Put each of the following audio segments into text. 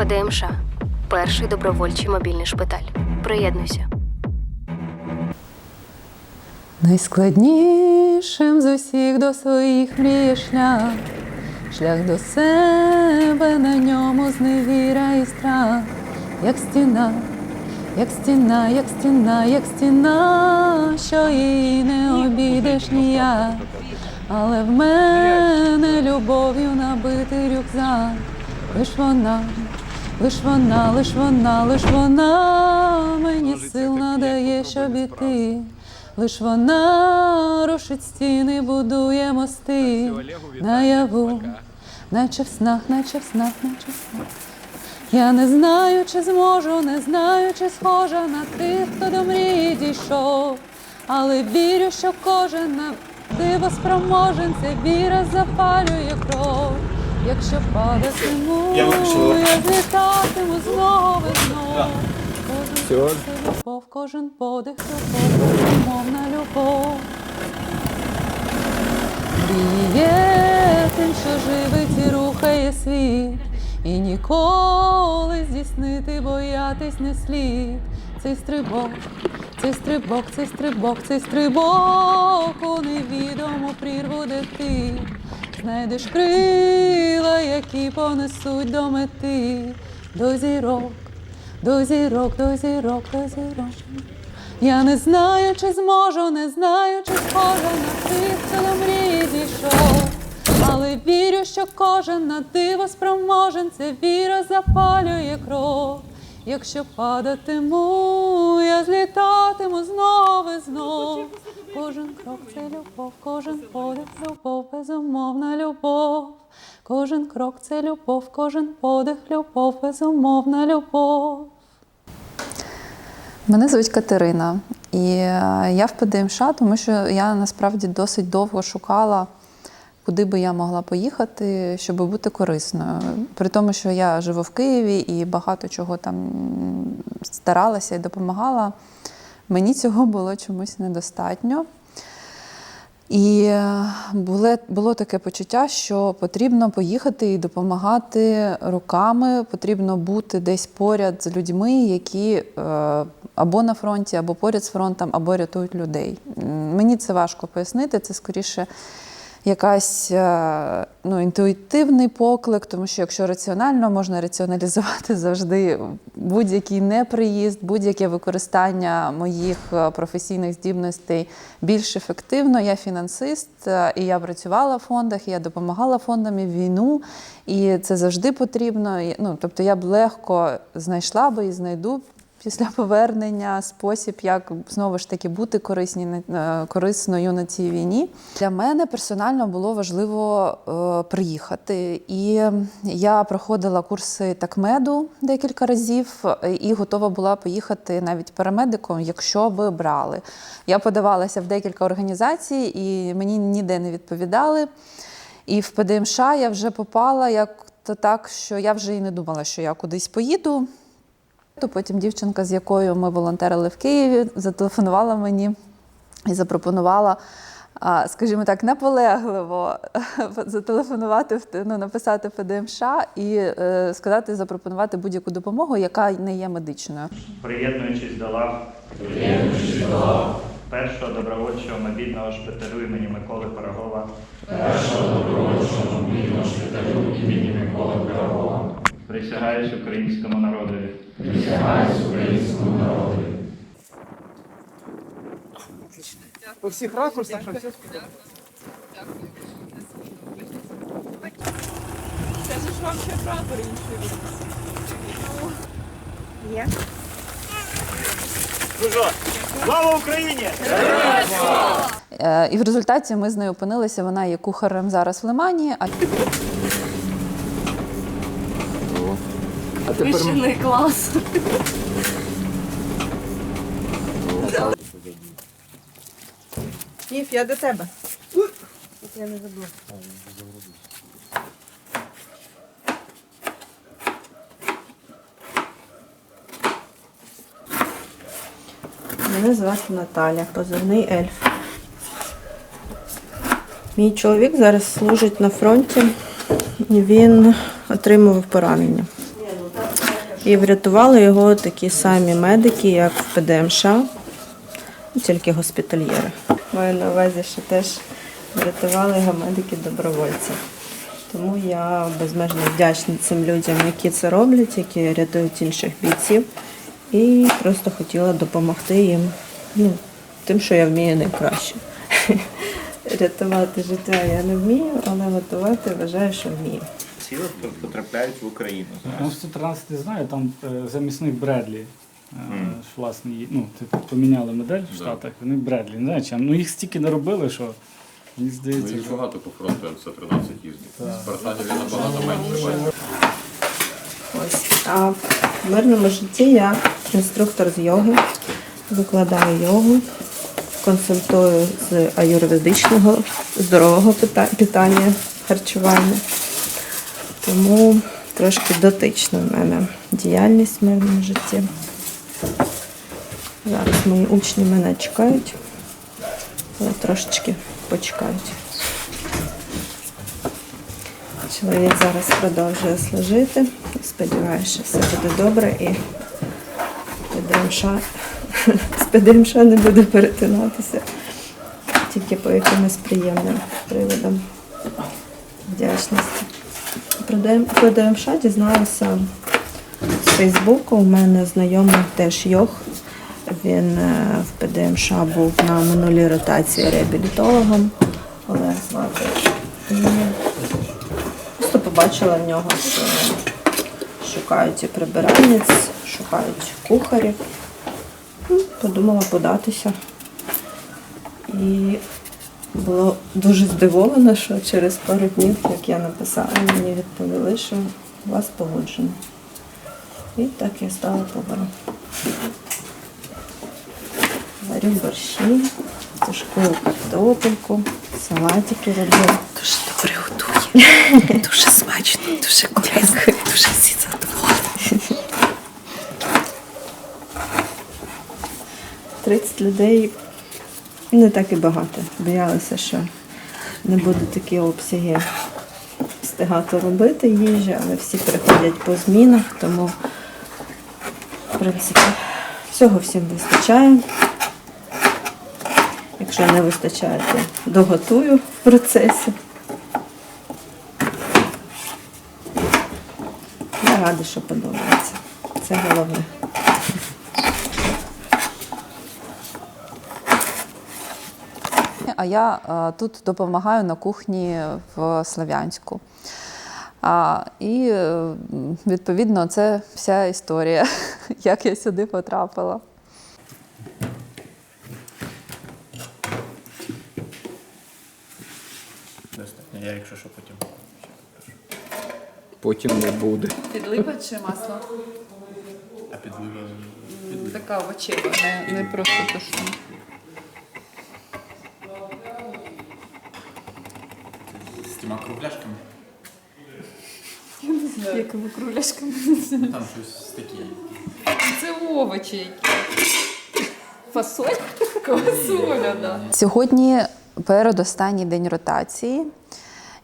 ПДМШ перший добровольчий мобільний шпиталь. Приєднуйся. Найскладнішим з усіх до своїх мріє шлях, шлях до себе на ньому зневіра і страх, як стіна, як стіна, як стіна, як стіна, що її не обійдеш ніяк. Але в мене любов'ю набитий рюкзак, лиш вона, лиш вона, лиш вона, лиш вона мені сил надає, щоб іти. Лиш вона рушить стіни, будує мости наяву, наче в снах, наче в снах, наче в снах. Я не знаю, чи зможу, не знаю, чи схожа на тих, хто до мрії дійшов, але вірю, що кожен на диво спроможен, ця віра запалює кров. Якщо падатиму, Я злітатиму знову знову. Кожен любов, кожен подих любов, безумовна любов. Мріє тим, що живить і рухає світ, і ніколи здійснити, боятись не слід. Цей стрибок, цей стрибок, цей стрибок, цей стрибок у невідому прірву, де ти знайдеш крила, які понесуть до мети, до зірок, до зірок, до зірок, до зірок. Я не знаю, чи зможу, не знаю, чи схожа на тих, хто до мрії зійшов. Але вірю, що кожен на диво спроможен, це віра запалює кров. Якщо падатиму, я злітатиму знов і знов. Кожен крок це любов, кожен подих любов, безумовна любов. Кожен крок це любов, кожен подих любов, безумовна любов. Мене звуть Катерина, і е, я в ПДМШ, тому що я насправді досить довго шукала, куди би я могла поїхати, щоб бути корисною. При тому, що я живу в Києві і багато чого там старалася і допомагала, мені цього було чомусь недостатньо. І е, було, було таке почуття, що потрібно поїхати і допомагати руками, потрібно бути десь поряд з людьми, які е, або на фронті, або поряд з фронтом, або рятують людей. Мені це важко пояснити, це скоріше якась е, ну, інтуїтивний поклик, тому що якщо раціонально можна раціоналізувати завжди будь-який неприїзд, будь-яке використання моїх е, професійних здібностей більш ефективно. Я фінансист, е, і я працювала в фондах, і я допомагала фондам і в війну, і це завжди потрібно. Ну, тобто я б легко знайшла би і знайду після повернення спосіб, як знову ж таки бути корисні, корисною на цій війні. Для мене персонально було важливо е, приїхати. І я проходила курси такмеду декілька разів е, і готова була поїхати навіть парамедиком, якщо би брали. Я подавалася в декілька організацій, і мені ніде не відповідали. І в ПДМШ я вже попала як то так, що я вже і не думала, що я кудись поїду. То Потім дівчинка, з якою ми волонтерили в Києві, зателефонувала мені і запропонувала, а, скажімо так, наполегливо зателефонувати, ну, написати ПДМШ і е, сказати, запропонувати будь-яку допомогу, яка не є медичною. Приєднуючись до лав першого добровольчого мобільного шпиталю імені Миколи Пирогова. Присягаюсь українському народові. По всіх ракурсах. що все Ну що, слава Україні! Е, І в результаті ми з нею опинилися. Вона є кухарем зараз в Лимані. Ми- клас. Ніф, я до тебе. Я не забула. Мене звати Наталя, позивний ельф. Мій чоловік зараз служить на фронті. Він отримував поранення. І врятували його такі самі медики, як в ПДМШ, ну, тільки госпітальєри. Маю на увазі, що теж врятували його медики-добровольці. Тому я безмежно вдячна цим людям, які це роблять, які рятують інших бійців. І просто хотіла допомогти їм ну, тим, що я вмію найкраще. Рятувати життя я не вмію, але готувати вважаю, що вмію. Сіли потрапляють в Україну. Ну, 113 не знаю, там е, замісник Бредлі. ж, власне, ну, типу, поміняли модель в Штатах, вони Бредлі. Не знаю, чим. Ну їх стільки наробили, що мені здається, Ну, їх багато по фронту М113 їздить. Спартанів я набагато менше. Ось. А в мирному житті я інструктор з йоги, викладаю йогу, консультую з аюрведичного здорового питання, харчування. Тому трошки дотична в мене діяльність в мирному житті. Зараз мої учні мене чекають, але трошечки почекають. Чоловік зараз продовжує служити. Сподіваюся, що все буде добре і з не буде перетинатися тільки по якимось приємним приводам вдячності. Про ДМ ДМШ дізналася з Фейсбуку. У мене знайомий теж Йох. Він е, в ПДМШ був на минулій ротації реабілітологом. Олег Просто побачила в нього, що шукають і прибиральниць, шукають кухарів. Подумала податися. І була дуже здивована, що через пару днів, як я написала, мені відповіли, що вас погоджено. І так я стала поваром. Варю борщі, тушкую картопельку, салатики роблю. Дуже добре готує. Дуже смачно, дуже корисно, дуже всі задоволені. 30 людей не так і багато. Боялися, що не буде такі обсяги встигати робити їжі, але всі приходять по змінах, тому, в принципі, всього всім вистачає. Якщо не вистачає, то доготую в процесі. Я рада, що подобається. Це головне. А я е, тут допомагаю на кухні в Слов'янську. А, і відповідно це вся історія, як я сюди потрапила. Достатньо. Я, якщо що, потім. Потім не буде. Підлива чи масло? А підлива. Така овочева, не, не просто тушена. З тіма кругляшками. Якими кругляшками? Ну, Там щось таке. Це овочі які. Фасоль? Фасоля, да. Сьогодні передостанній день ротації.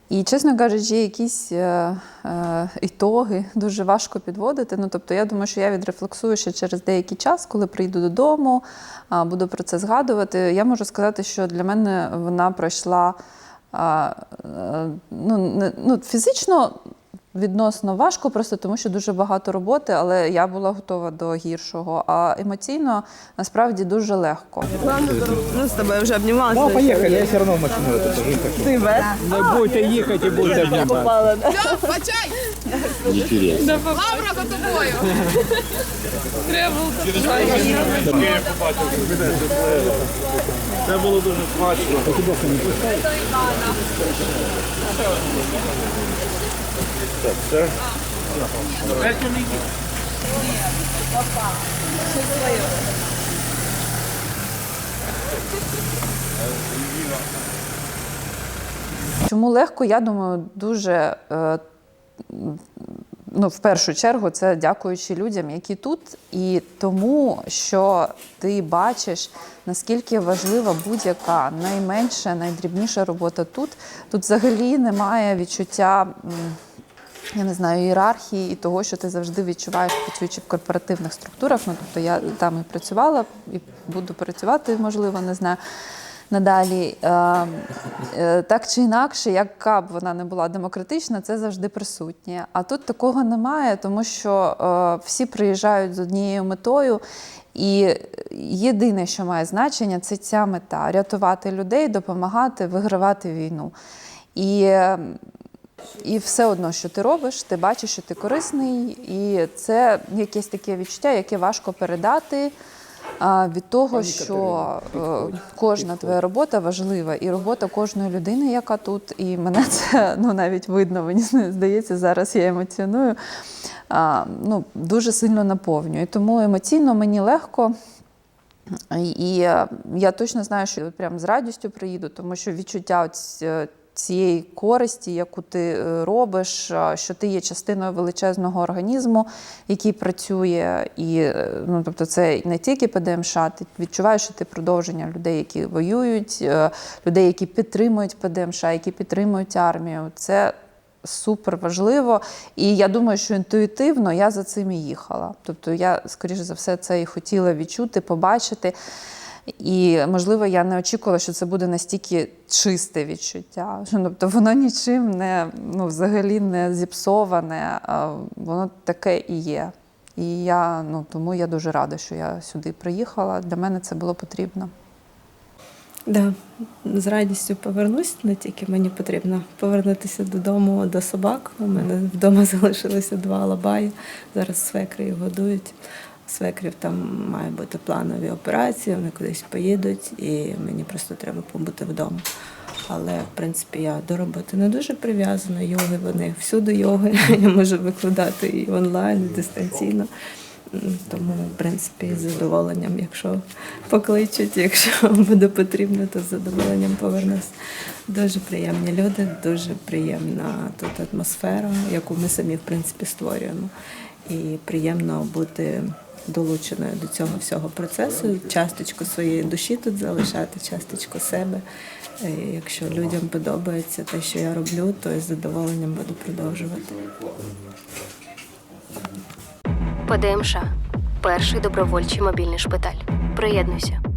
І, чесно кажучи, якісь е, е, ітоги дуже важко підводити. Ну, тобто, я думаю, що я відрефлексую ще через деякий час, коли прийду додому, буду про це згадувати. Я можу сказати, що для мене вона пройшла ну, не, ну, фізично відносно важко, просто тому що дуже багато роботи, але я була готова до гіршого. А емоційно насправді дуже легко. Ну, з тобою вже обнімалася. Ну, поїхали, я все одно в машину. Ти Не будете їхати і будете обнімати. Це було дуже смачно. Чому легко? Я думаю, дуже е, ну, в першу чергу, це дякуючи людям, які тут, і тому, що ти бачиш, наскільки важлива будь-яка найменша, найдрібніша робота тут. Тут взагалі немає відчуття. Я не знаю, ієрархії і того, що ти завжди відчуваєш, працюючи в корпоративних структурах. Ну, тобто я там і працювала, і буду працювати, можливо, не знаю. Надалі, е, е, так чи інакше, яка б вона не була демократична, це завжди присутнє. А тут такого немає, тому що е, всі приїжджають з однією метою, і єдине, що має значення, це ця мета рятувати людей, допомагати, вигравати війну. І і все одно, що ти робиш, ти бачиш, що ти корисний, і це якесь таке відчуття, яке важко передати. Від того, що е, кожна твоя робота важлива, і робота кожної людини, яка тут, і мене це ну навіть видно, мені здається, зараз я емоціоную, ну, дуже сильно наповнює. І Тому емоційно мені легко. І е, я точно знаю, що прям з радістю приїду, тому що відчуття ось, цієї користі, яку ти е, робиш, що ти є частиною величезного організму, який працює, і е, ну, тобто це не тільки ПДМШ, ти відчуваєш, що ти продовження людей, які воюють, е, людей, які підтримують ПДМШ, які підтримують армію. Це супер важливо. І я думаю, що інтуїтивно я за цим і їхала. Тобто я, скоріше за все, це і хотіла відчути, побачити. І, можливо, я не очікувала, що це буде настільки чисте відчуття. Тобто воно нічим не ну, взагалі не зіпсоване, воно таке і є. І я ну тому я дуже рада, що я сюди приїхала. Для мене це було потрібно. Да, з радістю повернусь, не тільки мені потрібно повернутися додому до собак. У мене вдома залишилося два алабаї. Зараз свекри їх годують. Свекрів там має бути планові операції, вони кудись поїдуть, і мені просто треба побути вдома. Але, в принципі, я до роботи не дуже прив'язана. Йоги вони всюди йоги. Я можу викладати і онлайн, і дистанційно. Тому, в принципі, з задоволенням, якщо покличуть, якщо буде потрібно, то з задоволенням повернусь. Дуже приємні люди, дуже приємна тут атмосфера, яку ми самі в принципі створюємо. І приємно бути долученою до цього всього процесу, часточку своєї душі тут залишати, часточку себе. І Якщо людям подобається те, що я роблю, то з задоволенням буду продовжувати. ПДМШ перший добровольчий мобільний шпиталь. Приєднуйся.